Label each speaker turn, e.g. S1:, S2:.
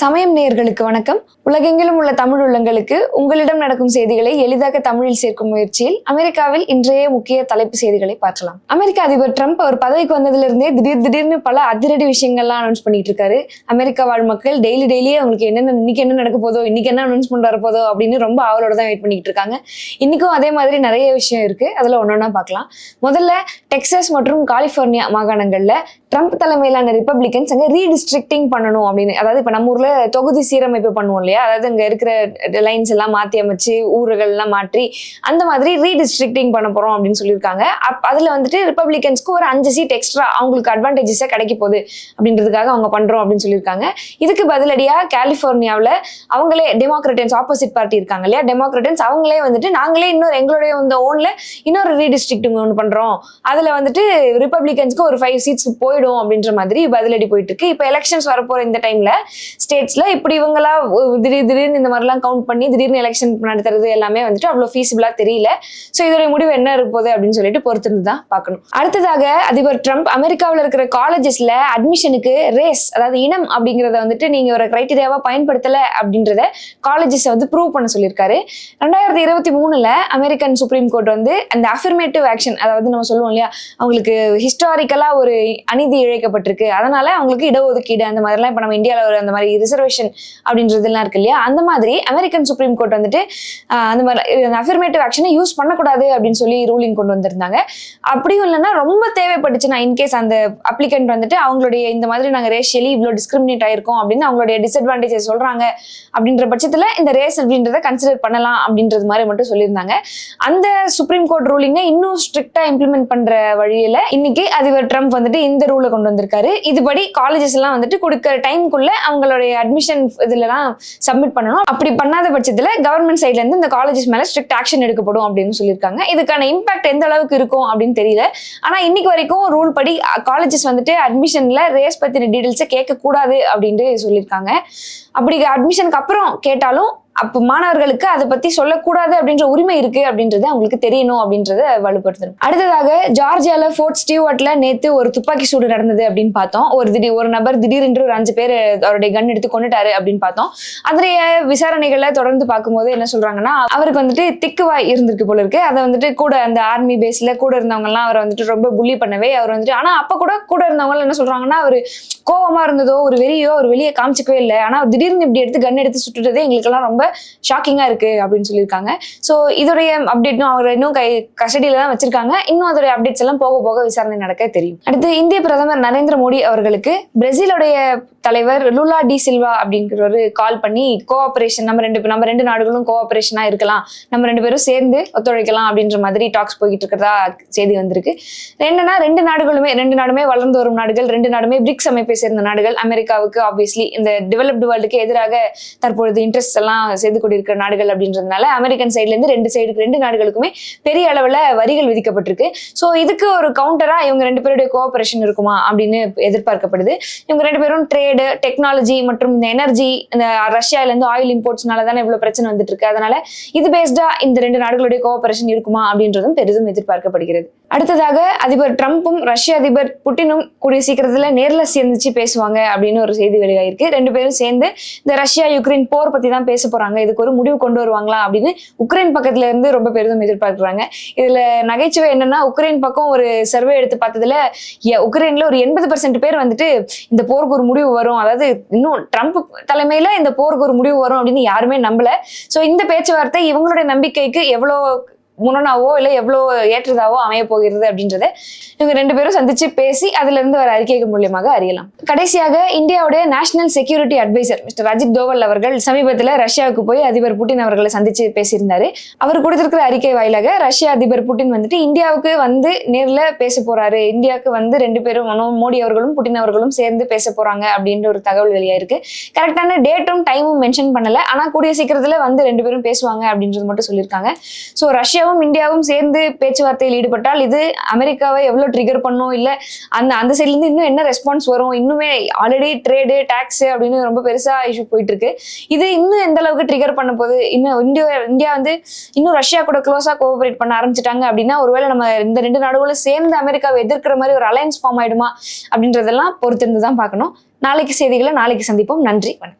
S1: சமயம் நேயர்களுக்கு வணக்கம். உலகெங்கிலும் உள்ள தமிழ் உள்ளங்களுக்கு உங்களிடம் நடக்கும் செய்திகளை எளிதாக தமிழில் சேர்க்கும் முயற்சியில் அமெரிக்காவில் இன்றைய முக்கிய தலைப்பு செய்திகளை பார்க்கலாம். அமெரிக்க அதிபர் ட்ரம்ப் அவர் பதவிக்கு வந்ததிலிருந்தே திடீர் திடீர்னு பல அதிரடி விஷயங்கள்லாம் அனௌன்ஸ் பண்ணிட்டு இருக்காரு அமெரிக்கா வாழ் மக்கள் டெய்லி டெய்லியே அவங்களுக்கு என்னென்ன இன்னைக்கு என்ன நடக்க போதோ இன்னைக்கு என்ன அனௌன்ஸ்மெண்ட் வரப்போதோ அப்படின்னு ரொம்ப ஆவலோட தான் வெயிட் பண்ணிட்டு இருக்காங்க. இன்னைக்கும் அதே மாதிரி நிறைய விஷயம் இருக்கு. அதுல ஒன்னொன்னா பார்க்கலாம். முதல்ல டெக்சாஸ் மற்றும் காலிஃபோர்னியா மாகாணங்கள்ல ட்ரம்ப் தலைமையிலான ரிப்பப்ளிகன்ஸ் அங்கே ரீடிஸ்ட்ரிக்டிங் பண்ணணும் அப்படின்னு. அதாவது இப்போ நம்ம ஊர்ல தொகுதி சீரமைப்பு பண்ணுவோம் இல்லையா? அதாவது இங்க இருக்கிற லைன்ஸ் எல்லாம் மாத்தி அமைச்சு ஊர்கள் எல்லாம் மாற்றி அந்த மாதிரி ரீடிஸ்ட்ரிக்டிங் பண்ண போறோம் அப்படின்னு சொல்லியிருக்காங்க. அப் அதுல வந்துட்டு ரிப்பப்ளிகன்ஸ்க்கு ஒரு அஞ்சு சீட் எக்ஸ்ட்ரா அவங்களுக்கு அட்வான்டேஜஸா கிடைக்க போகுது அப்படின்றதுக்காக அவங்க பண்றோம் அப்படின்னு சொல்லியிருக்காங்க. இதுக்கு பதிலடியா கலிஃபோர்னியாவில் அவங்களே டெமோக்ரட்டன்ஸ் ஆப்போசிட் பார்ட்டி இருக்காங்க இல்லையா? டெமோக்ரட்டன்ஸ் அவங்களே வந்துட்டு நாங்களே இன்னொரு எங்களுடைய வந்து ஓன்ல இன்னொரு ரீடிஸ்ட்ரிக்டிங் ஒன்று பண்றோம். அதுல வந்துட்டு ரிப்பப்ளிகன்ஸ்க்கு ஒரு ஃபைவ் சீட்ஸ்க்கு போயிடும் அப்படின்ற மாதிரி பதிலடி போயிட்டு இருக்கு. இப்போ எலெக்ஷன்ஸ் வரப்போற இந்த டைம்ல ஸ்டேட்ஸ்ல இப்படி இவங்களா திடீர் திடீர்னு இந்த மாதிரிலாம் கவுண்ட் பண்ணி திடீர்னு எலெக்ஷன் நடத்துறது எல்லாமே வந்துட்டு அவ்வளோ ஃபீஸிபிளா தெரியல. ஸோ இதோட முடிவு என்ன இருப்போது அப்படின்னு சொல்லிட்டு பொறுத்திருந்து தான் பார்க்கணும். அடுத்ததாக அதிபர் ட்ரம்ப் அமெரிக்காவில் இருக்கிற காலேஜஸ்ல அட்மிஷனுக்கு ரேஸ் அதாவது இனம் அப்படிங்கிறத வந்துட்டு நீங்க ஒரு கிரைட்டீரியாவா பயன்படுத்தல அப்படின்றத காலேஜஸ் வந்து ப்ரூவ் பண்ண சொல்லியிருக்காரு. ரெண்டாயிரத்தி இருபத்தி மூணுல அமெரிக்கன் சுப்ரீம் கோர்ட் வந்து அந்த அஃபர்மேட்டிவ் ஆக்ஷன் அதாவது நம்ம சொல்லுவோம் இல்லையா அவங்களுக்கு ஹிஸ்டாரிக்கலா ஒரு அநீதி இழைக்கப்பட்டிருக்கு. அதனால அவங்களுக்கு இடஒதுக்கீடு அந்த மாதிரிலாம் இப்போ நம்ம இந்தியாவில் ஒரு அந்த மாதிரி ரிசர்வேஷன் அப்படின்றதுலாம் இருக்கு இல்லையா? அந்த மாதிரி அமெரிக்கன் சுப்ரீம் கோர்ட் வந்துட்டு அந்த மாதிரி அஃபர்மேட்டிவ் ஆக்ஷனை யூஸ் பண்ணக்கூடாது அப்படின்னு சொல்லி ரூலிங் கொண்டு வந்திருந்தாங்க. அப்படியும் இல்லைன்னா ரொம்ப தேவைப்பட்டுச்சுன்னா இன்கேஸ் அந்த அப்ளிகண்ட் வந்துட்டு அவங்களுடைய இந்த மாதிரி நாங்கள் ரேஷியலி இவ்வளோ டிஸ்கிரிமினேட் ஆயிருக்கோம் அப்படின்னு அவங்களுடைய டிஸ்அட்வான்டேஜை சொல்றாங்க அப்படின்ற பட்சத்தில் இந்த ரேஸ் அப்படின்றத கன்சிடர் பண்ணலாம் அப்படின்றது மாதிரி மட்டும் சொல்லியிருந்தாங்க. அந்த சுப்ரீம் கோர்ட் ரூலிங்கை இன்னும் ஸ்ட்ரிக்டா இம்ப்ளிமெண்ட் பண்ற வழியில இன்னைக்கு அதிபர் ட்ரம்ப் வந்துட்டு இந்த ரூலை கொண்டு வந்திருக்காரு. இதுபடி காலேஜஸ் எல்லாம் வந்துட்டு கொடுக்குற டைம்குள்ள அவங்களுடைய அட்மிஷன் இதுலலாம் சப்மிட் பண்ணணும். அப்படி பண்ணாத பட்சத்தில் கவர்மெண்ட் சைட்ல இருந்து இந்த காலேஜஸ் மேலே ஸ்ட்ரிக்ட் ஆக்ஷன் எடுக்கப்படும் அப்படின்னு சொல்லியிருக்காங்க. இதுக்கான இம்பாக்ட் எந்த அளவுக்கு இருக்கும் அப்படின்னு தெரியல. ஆனால் இன்னைக்கு வரைக்கும் ரூல் படி காலேஜஸ் வந்துட்டு அட்மிஷன்ல ரேஸ் பத்தின டீடைல்ஸை கேட்கக்கூடாது அப்படின்ட்டு சொல்லியிருக்காங்க. அப்படி அட்மிஷனுக்கு அப்புறம் கேட்டாலும் அப்போ மாணவர்களுக்கு அதை பத்தி சொல்லக்கூடாது அப்படின்ற உரிமை இருக்கு அப்படின்றது அவங்களுக்கு தெரியணும் அப்படின்றத வலுப்படுத்தணும். அடுத்ததாக ஜார்ஜியால ஃபோர்ட் ஸ்டீவர்ட்ல நேத்து ஒரு துப்பாக்கி சூடு நடந்தது அப்படின்னு பார்த்தோம். ஒரு திடீர் ஒரு நபர் திடீரென்று ஒரு அஞ்சு பேர் அவருடைய கன் எடுத்து கொண்டுட்டாரு அப்படின்னு பார்த்தோம். அதனுடைய விசாரணைகளை தொடர்ந்து பார்க்கும்போது என்ன சொல்றாங்கன்னா அவருக்கு வந்துட்டு திக்குவாய் இருந்திருக்கு போல இருக்கு. அதை வந்துட்டு கூட அந்த ஆர்மி பேஸ்ல கூட இருந்தவங்க எல்லாம் அவரை வந்துட்டு ரொம்ப புள்ளி பண்ணவே அவர் வந்துட்டு ஆனா அப்ப கூட கூட இருந்தவங்க என்ன சொல்றாங்கன்னா அவர் கோவமா இருந்ததோ ஒரு வெறியோ ஒரு வெளியே காமிச்சிக்கவே இல்லை. ஆனா திடீர்னு இப்படி எடுத்து கன் எடுத்து சுட்டுட்டதே எங்களுக்கெல்லாம் ரொம்ப ஷாக்கிங்கா இருக்கு அப்படின்னு சொல்லியிருக்காங்க. ஸோ இதோடைய அப்டேட்னும் அவர் இன்னும் கை கஸ்டடியில் தான் வச்சிருக்காங்க. இன்னும் அதோடைய அப்டேட்ஸ் எல்லாம் போக போக விசாரணை நடக்க தெரியும். அடுத்து இந்திய பிரதமர் நரேந்திர மோடி அவர்களுக்கு பிரேசிலுடைய தலைவர் லுலா டி சில்வா அப்படிங்கிறவர் கால் பண்ணி கோஆபரேஷன் நம்ம ரெண்டு நம்ம ரெண்டு நாடுகளும் கோஆபரேஷனா இருக்கலாம். நம்ம ரெண்டு பேரும் சேர்ந்து ஒத்துழைக்கலாம் அப்படின்ற மாதிரி டாக்ஸ் போய்கிட்டு இருக்கிறதா செய்தி வந்திருக்கு. என்னன்னா ரெண்டு நாடுகளுமே ரெண்டு நாடுமே வளர்ந்து வரும் நாடுகள் ரெண்டு நாடுமே பிரிக்ஸ் அமைப்பை சேர்ந்த நாடுகள். அமெரிக்காவுக்கு ஆப்வியஸ்லி இந்த டெவலப்டு வேர்ல்டுக்கு எதிராக தற்பொழுது இன்ட்ரெஸ்ட் எல்லாம் செய்து கொண்டிருக்கிற நாடுகள் அப்படின்றதுனால அமெரிக்கன் சைட்ல இருந்து ரெண்டு சைடுக்கு ரெண்டு நாடுகளுக்குமே பெரிய அளவுல வரிகள் விதிக்கப்பட்டிருக்கு. ஸோ இதுக்கு ஒரு கவுண்டரா இவங்க ரெண்டு பேருடைய கோஆபரேஷன் இருக்குமா அப்படின்னு எதிர்பார்க்கப்படுது. இவங்க ரெண்டு பேரும் ட்ரேட் டெக்னாலஜி மற்றும் இந்த எனர்ஜி இந்த ரஷ்யால இருந்து ஆயில் இம்போர்ட்ஸ்னால தானே இவ்வளோ பிரச்சனை வந்துட்டு இருக்கு. அதனால இது பேஸ்டா இந்த ரெண்டு நாடுகளுடைய கோஆபரேஷன் இருக்குமா அப்படின்றதும் பெரிதும் எதிர்பார்க்கப்படுகிறது. அடுத்ததாக அதிபர் ட்ரம்ப்பும் ரஷ்ய அதிபர் புட்டினும் கூடிய சீக்கிரத்தில் நேரில் சேர்ந்துச்சு பேசுவாங்க அப்படின்னு ஒரு செய்தி வெளியாகிருக்கு ரெண்டு பேரும் சேர்ந்து இந்த ரஷ்யா யுக்ரைன் போர் பற்றி தான் பேச போகிறாங்க இதுக்கு ஒரு முடிவு கொண்டு வருவாங்களா அப்படின்னு உக்ரைன் பக்கத்துல இருந்து ரொம்ப பெரிதும் எதிர்பார்க்குறாங்க. இதில் நகைச்சுவை என்னன்னா உக்ரைன் பக்கம் ஒரு சர்வே எடுத்து பார்த்ததுல உக்ரைனில் ஒரு எண்பது பர்சன்ட் பேர் வந்துட்டு இந்த போருக்கு ஒரு முடிவு வரும். அதாவது இன்னும் ட்ரம்ப் தலைமையில் இந்த போருக்கு ஒரு முடிவு வரும் அப்படின்னு யாருமே நம்பல. ஸோ இந்த பேச்சுவார்த்தை இவங்களுடைய நம்பிக்கைக்கு எவ்வளோ முரணாவோ இல்லை எவ்வளோ ஏற்றதாவோ அமைய போகிறது அப்படின்றத இவங்க ரெண்டு பேரும் சந்திச்சு பேசி அதிலிருந்து வர அறிக்கைகள் மூலியமாக அறியலாம். கடைசியாக இந்தியாவுடைய national security adviser mister Ajit Doval அவர்கள் சமீபத்தில் ரஷ்யாவுக்கு போய் அதிபர் புட்டின் அவர்களை சந்திச்சு பேசியிருந்தாரு. அவர் கொடுத்திருக்கிற அறிக்கை வாயிலாக ரஷ்ய அதிபர் புட்டின் வந்துட்டு இந்தியாவுக்கு வந்து நேரில் பேச போறாரு. இந்தியாவுக்கு வந்து ரெண்டு பேரும் மோடி அவர்களும் புட்டின் அவர்களும் சேர்ந்து பேச போறாங்க அப்படின்ற ஒரு தகவல் வெளியாயிருக்கு கரெக்டான டேட்டும் டைமும் மென்ஷன் பண்ணல. ஆனா கூடிய சீக்கிரத்துல வந்து ரெண்டு பேரும் பேசுவாங்க அப்படின்றது மட்டும் சொல்லியிருக்காங்க. ஸோ ரஷ்யாவும் இந்தியாவும் சேர்ந்து பேச்சுவார்த்தையில் ஈடுபட்டால் இது அமெரிக்காவை எவ்வளவு ட்ரிகர் பண்ணும்? இல்ல அந்த அந்த சைட்ல இருந்து இன்னும் என்ன ரெஸ்பான்ஸ் வரும்? இன்னுமே ஆல்ரெடி ட்ரேடு டாக்ஸ் அப்படின்னு ரொம்ப பெருசா இஷ்யூ போயிட்டு இருக்கு இது இன்னும் எந்த அளவுக்கு ட்ரிகர் பண்ண போகுது? இன்னும் இந்தியா இந்தியா வந்து இன்னும் ரஷ்யா கூட க்ளோஸா கோஆபரேட் பண்ண ஆரம்பிச்சிட்டாங்க அப்படின்னா ஒருவேளை நம்ம இந்த ரெண்டு நாடுகளும் சேர்ந்து அமெரிக்காவை எதிர்க்கிற மாதிரி ஒரு அலையன்ஸ் ஃபார்ம் ஆயிடுமா அப்படின்றதெல்லாம் பொறுத்திருந்து தான் பார்க்கணும். நாளைக்கு செய்திகளை நாளைக்கு சந்திப்போம். நன்றி வணக்கம்.